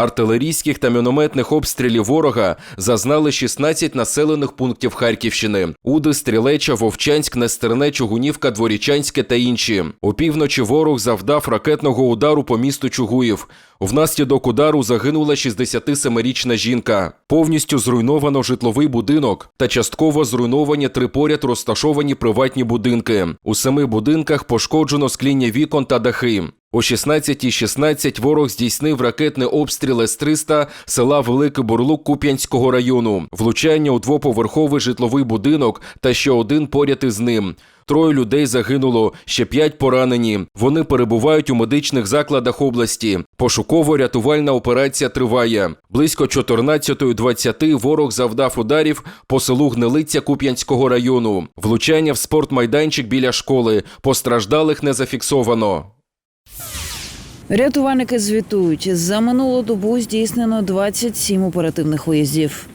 Артилерійських та мінометних обстрілів ворога зазнали 16 населених пунктів Харківщини: Уди, Стрілеча, Вовчанськ, Нестерне, Чугунівка, Дворічанське та інші. Опівночі ворог завдав ракетного удару по місту Чугуїв. Внаслідок удару загинула 67-річна жінка. Повністю зруйновано житловий будинок та частково зруйновані три поряд розташовані приватні будинки. У семи будинках пошкоджено скління вікон та дахи. О 16.16 ворог здійснив ракетний обстріл С-300 села Великий Бурлук Куп'янського району, влучання у двоповерховий житловий будинок та ще один поряд із ним. Троє людей загинуло, ще п'ять поранені. Вони перебувають у медичних закладах області. Пошуково-рятувальна операція триває. Близько 14.20 ворог завдав ударів по селу Гнилиця Куп'янського району. Влучання в спортмайданчик біля школи. Постраждалих не зафіксовано. Рятувальники звітують, за минулу добу здійснено 27 оперативних виїздів.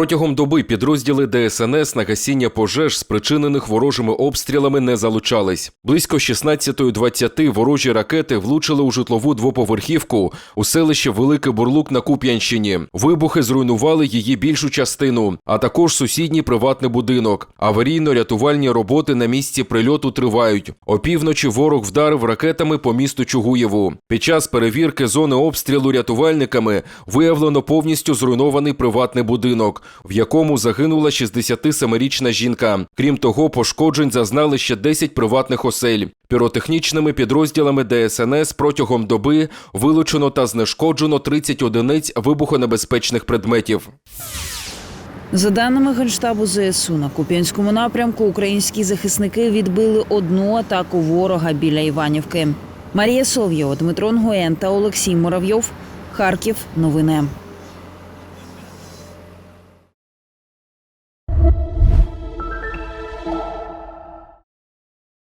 Протягом доби підрозділи ДСНС на гасіння пожеж, спричинених ворожими обстрілами, не залучались. Близько 16.20 ворожі ракети влучили у житлову двоповерхівку у селищі Великий Бурлук на Куп'янщині. Вибухи зруйнували її більшу частину, а також сусідній приватний будинок. Аварійно-рятувальні роботи на місці прильоту тривають. Опівночі ворог вдарив ракетами по місту Чугуєву. Під час перевірки зони обстрілу рятувальниками виявлено повністю зруйнований приватний будинок в якому загинула 67-річна жінка. Крім того, пошкоджень зазнали ще 10 приватних осель. Піротехнічними підрозділами ДСНС протягом доби вилучено та знешкоджено 30 одиниць вибухонебезпечних предметів. За даними Генштабу ЗСУ, на Куп'янському напрямку українські захисники відбили одну атаку ворога біля Іванівки. Марія Соловйова, Дмитро Нгоєн та Олексій Муравйов. Харків. Новини.